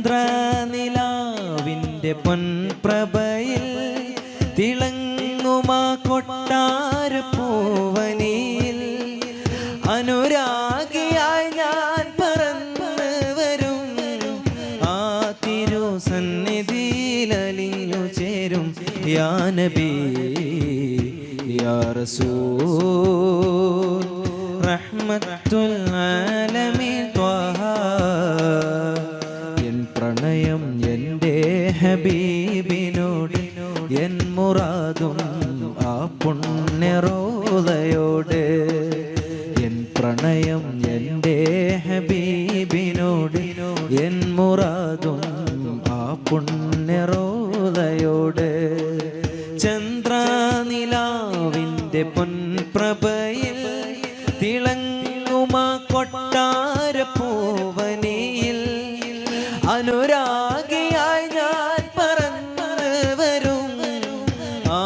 ചന്ദ്രനിലാവിന്റെ പൊൻപ്രഭയിൽ തിളങ്ങുമാ കൊട്ടാര പൂവനിയിൽ. അനുരാഗിയായി ഞാൻ പറന്ന് വരും. ആ തിരു സന്നിധിയിലലിഞ്ഞു ചേരും യാ നബി യാ റസൂൽ. പുണ്യറോദയോട് ചന്ദ്രനിലാവിന്റെ പൊൻപ്രഭയിൽ തിളങ്ങുമാ കൊട്ടാര പൂവനിയിൽ അനുരാഗിയായി ഞാൻ പറന്ന് വരും. ആ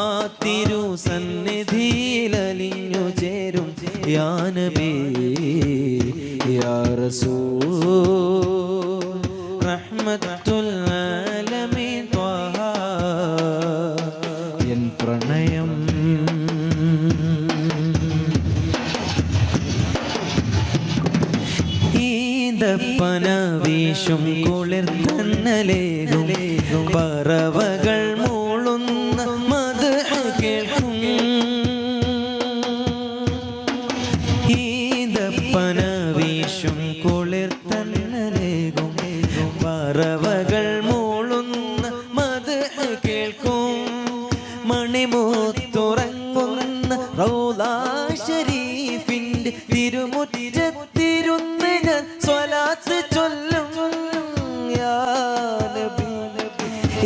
തിരു സന്നിധിയിലലിഞ്ഞു ചേരും. യാനബേ യാ റസൂൽ. റഹ്മത്തുൽ কুসুম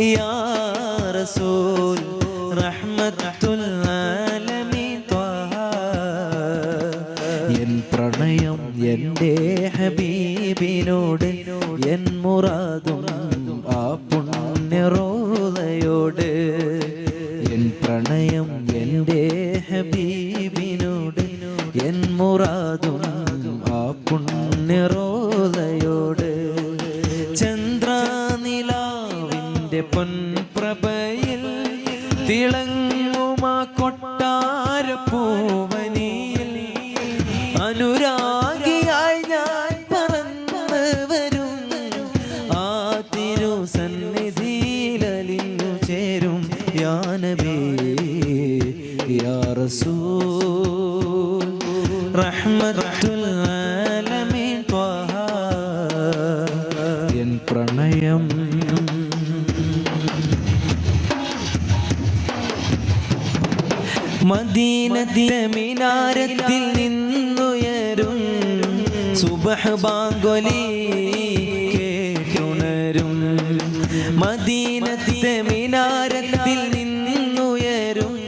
യാ റസൂൽ റഹ്മത്തുൽ ആലമീൻ എൻ പ്രണയം എന്റെ ഹബീബിനോട് എൻ മുറാദും ആ പുണ്യറോദയോട് എൻ പ്രണയം എന്റെ ഹബീബിനോട് എൻ മുറാദും ആ പുണ്യറോദയോട് മദീനത്തിലെ മിനാരത്തിൽ നിന്നുയരും. സുബഹ് ബാങ്കൊലി കേട്ടുണരും. മദീനത്തിലെ മിനാരത്തിൽ നിന്നുയരും.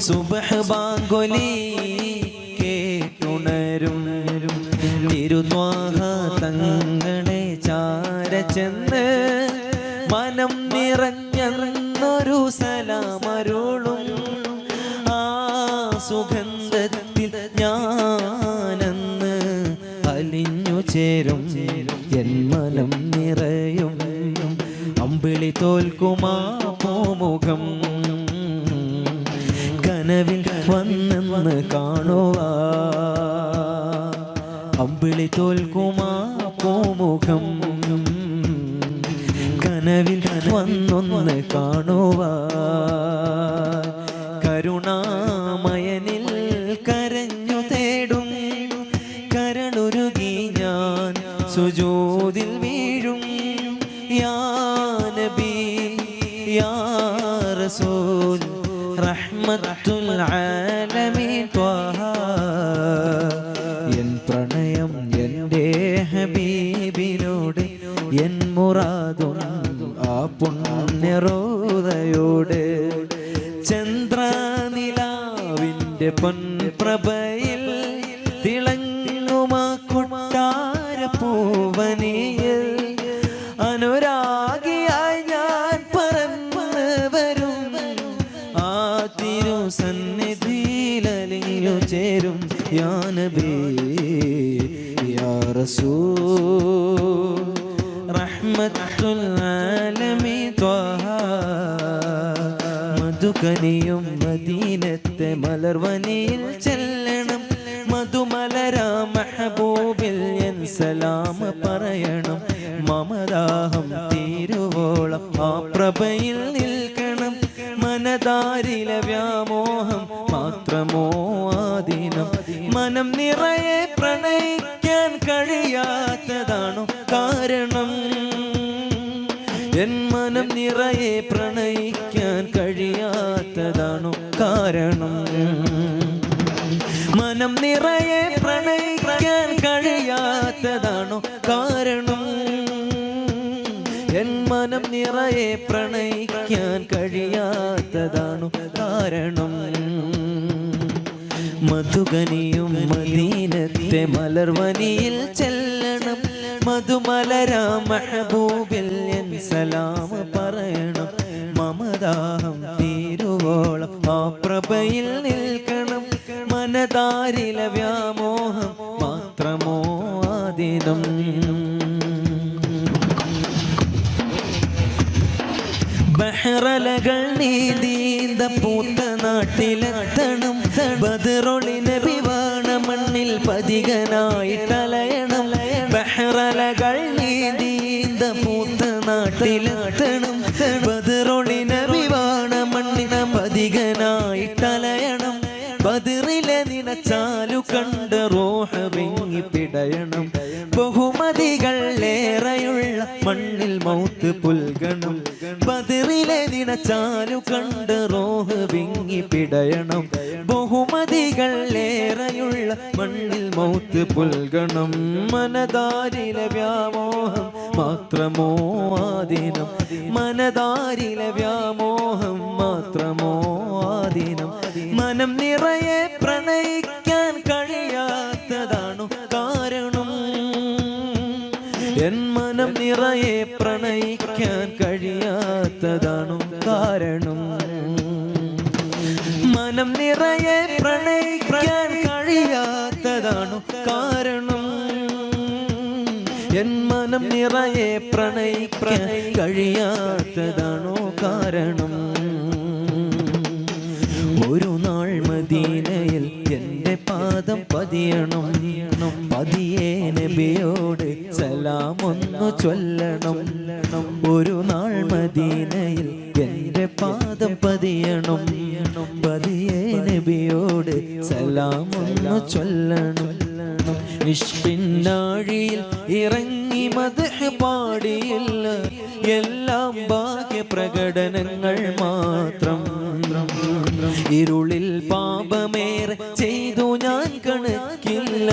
സുബഹ് ബാങ്കൊലി കേട്ടുണരും. തിരുത്വാഹ തങ്ങളെ ചാര മനം നിറഞ്ഞൊരു സലാമരുളും ചേരും. എൻ മനം നിറയും. അമ്പിളി തോൽക്കുമാ പൂമുഖം. കനവിൽ വന്നെന്ന് കാണുക അമ്പിളി തോൽക്കുമാ പൂമുഖം. കനവിൽ വന്നൊന്ന് കാണുക റസൂൽ റഹ്മത്തുൽ ആലമീൻ ത്വഹ മധുകനിയും മദീനത്തെ മലർവനിയിൽ ചെല്ലണം. മധുമലരാ മഹബൂബിൽ എൻ സലാം പറയണം. മമദാഹം തീരുവോളം ആ പ്രഭയിൽ നിൽക്കണം. മനതാരില വ്യാമോഹം മാത്രമോ ആദിനം. മനം നിറയെ പ്രണയിക്കാൻ കഴിയാത്തതാണോ കാരണം? എൻ മനം നിറയെ പ്രണയിക്കാൻ നിറയെ പ്രണയിക്കാൻ കഴിയാത്തതാണു കാരണം. മധുകനിയും മദീനത്തെ മലർവനിയിൽ ചെല്ലണം. മധുമലരാ മഹബൂബിൽ എൻ സലാം പറയണം. മമദാഹം തീരുവോളം ആ പ്രഭയിൽ നിൽക്കണം. മനതാരില വ്യാമോഹം മാത്രമോ ആദിനം ബഹ്റലകൾ നീന്തീന്ത പൂത്ത നാട്ടിലെത്തണം. ബദറൊളി നബിവാണ മണ്ണിൽ പതികനായിട്ടലയണം ബഹ്റലകൾ നീന്തീന്ത പൂത്ത നാട്ടിലെത്തണം. ബദറൊളി നബിവാണ മണ്ണിൽ തലയണം. ബദിറിലെ നിനച്ചാലു കണ്ട് റോഹ പിടയണം. മണ്ണിൽ മൗത്ത് പുൽഗണം. പതിറിലെ നിനച്ചാലു കണ്ട് റോഹ് വിങ്ങി പിടയണം. ബഹുമതികൾ ഏറെയുള്ള മണ്ണിൽ മൗത്ത് പുൽഗണം. മനതാരിലെ വ്യാമോഹം മാത്രമോ ആദിനം? മനതാരിലെ വ്യാമോഹം മാത്രമോ ആദിനം? മനം നിറയെ പ്രണയിക്കാൻ കഴിയാത്തതാണു കാരണം. എൻ മനം നിറയെ കഴിയാത്തതാണു കാരണം. മനം നിറയെ പ്രണയിക്കാൻ കഴിയാത്തതാണു കാരണം. എൻ മനം നിറയെ പ്രണയിക്കാൻ കഴിയാത്തതാണോ കാരണം. പതിയണം പതിയേ നബിയോട് സലാമൊന്നു ചൊല്ലണം. ഒരു നാൾ മദീനയിൽ എന്റെ പാദം പതിയണം പതിയേ നബിയോട് സലാമൊന്നു ചൊല്ലണം. ഇഷ്പിന്നാഴിയിൽ ഇറങ്ങി മതഹ് പാടിയില്ല എല്ലാം ബാഹ്യ പ്രകടനങ്ങൾ മാത്രം. ഇരുളിൽ പാപമേറെ ചെയ്തു ഞാൻ കണക്കില്ല.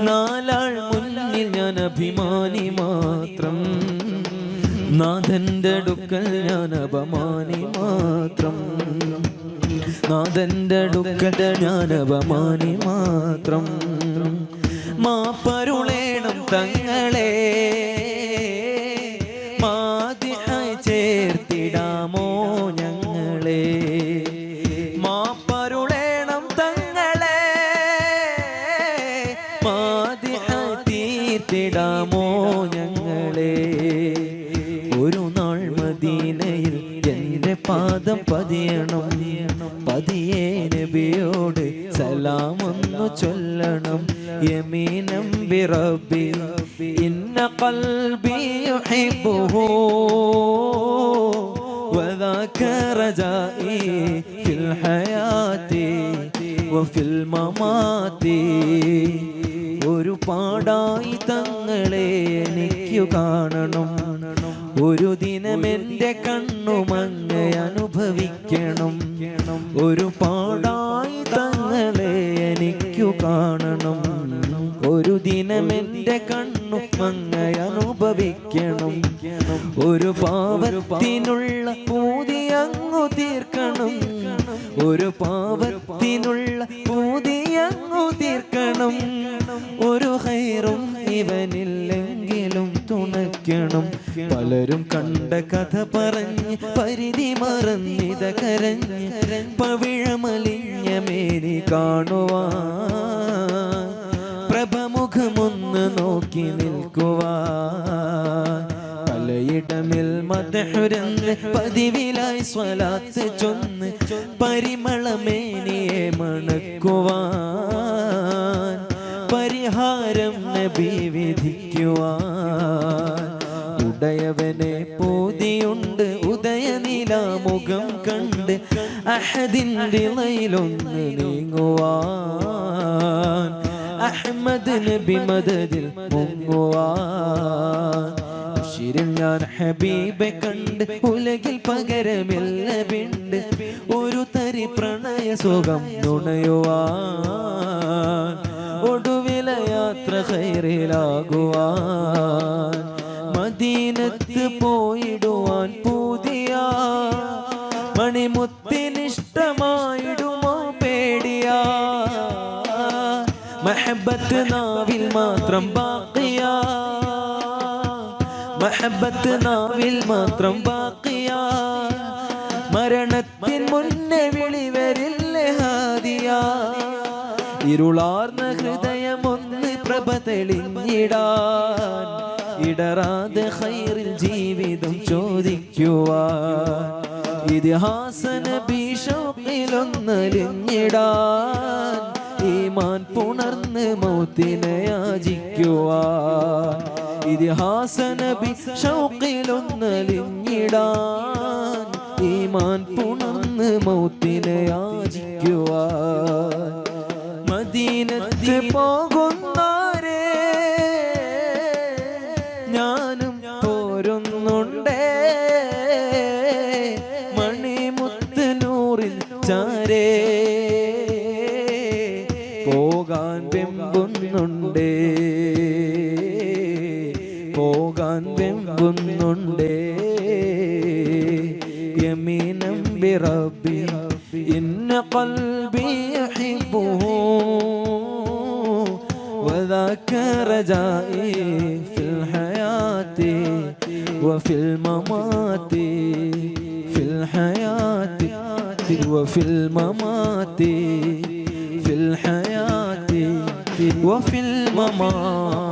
നാലാൾ മുന്നിൽ ഞാൻ അഭിമാനി മാത്രം. നാഥന്റെ അടുക്കൽ ഞാൻ അപമാനി മാത്രം. നാഥന്റെ അടുക്കൽ ഞാൻ അപമാനി മാത്രം. മാപ്പരുളേണം തങ്ങളെ തീർത്തിടാമോ ഞങ്ങളെ ഒരു നാൾ മദീനയിൽ എൻ്റെ പാദം പതിയണം പതിയേ നബിയോട് സലാമൊന്നു ചൊല്ലണം യമീനം ബിറബി ഇന്ന ഖൽബി യുഹിബ്ബുഹു وذاك رجائي في الحياة وفي الممات ഒരു പാടായി തങ്ങളെ എനിക്കു കാണണം. ഒരു ദിനം എന്റെ കണ്ണുമങ്ങ അനുഭവിക്കണം. ഒരു പാടായി തങ്ങളെ എനിക്കു കാണണം. ഒരു ദിനം എന്റെ കണ്ണു മങ്ങ അനുഭവിക്കണം. ഒരു പാവത്തിനുള്ള പൂതി അങ്ങു തീർക്കണം. ഒരു പാവത്തിനുള്ള പൂതി അങ്ങു തീർക്കണം. ഒരു ഹൈറും ഇവനില്ലെങ്കിലും തുണയ്ക്കണം. പലരും കണ്ട കഥ പറഞ്ഞ് പരിധി മറന്നിത കരഞ്ഞ് പവിഴമലിഞ്ഞ മേനി കാണുവാ പ്രഭമുഖമൊന്ന് നോക്കി നിൽക്കുവാൻ. പലയിടമിൽ മതഹുരന്ന് പതിവിലായി സ്വലാത്ത് ചൊന്ന് പരിമളമേനിയെ മണക്കുവാൻ പരിഹാരം നബി വിധിക്കുവാൻ. ഉടയവനെ പോതിയുണ്ട് ഉദയനിലാമുഖം കണ്ട് അഹദിന്റെ ലയിലൊന്ന് നീങ്ങുവാൻ. അഹമ്മദ് നബി മദതിൽ മുങ്ങുവാൻ. ശിരം ഞാൻ ഹബീബെ കണ്ട് ഉലകിൽ പകരമില്ല വിണ്ട് ഒരു തരി പ്രണയ സുഖം നുണയുവാൻ ഒടുവില യാത്ര കയറിലാകുവാൻ മദീനത്ത് പോയിടുവാൻ പുതിയ മണിമുത്തിനിഷ്ടമായിടുമോ പേടിയാ മഹബത്ത് നാവിൽ മാത്രം ബാക്കിയാ മഹബത്ത് നാവിൽ മാത്രം ബാക്കിയാ. മരണത്തിൻ മുന്നേ വിളി വരില്ലേ ഹാദിയാ. ഇരുളാർന്ന ഹൃദയമൊന്ന് പ്രഭ തെളിഞ്ഞിടാൻ ഇടറാതെ ഹൈറിൽ ജീവിതം ചോദിക്കുവാൻ. ഇതിഹാസന ഭീഷണിലൊന്നലിഞ്ഞിടാൻ ഈമാൻ പുണർന്ന് മൗത്തിനെ യാചിക്കുവാൻ. ഇതിഹാസന ഷൗക്കിലൊന്നലിഞ്ഞിടാൻ ഈമാൻ പുണർന്ന് മൗത്തിനെ യാചിക്കുവാൻ. മദീനത്ത് പോകുന്നാരേ ഞാനും പോരുന്നുണ്ടേ വെമ്പുന്നുണ്ടേ യമീനം ബിറബി ഇന്ന قلبي يحبه وذاك رجائي في الحياة وفي الممات في الحياة وفي الممات في الحياة وفي الممات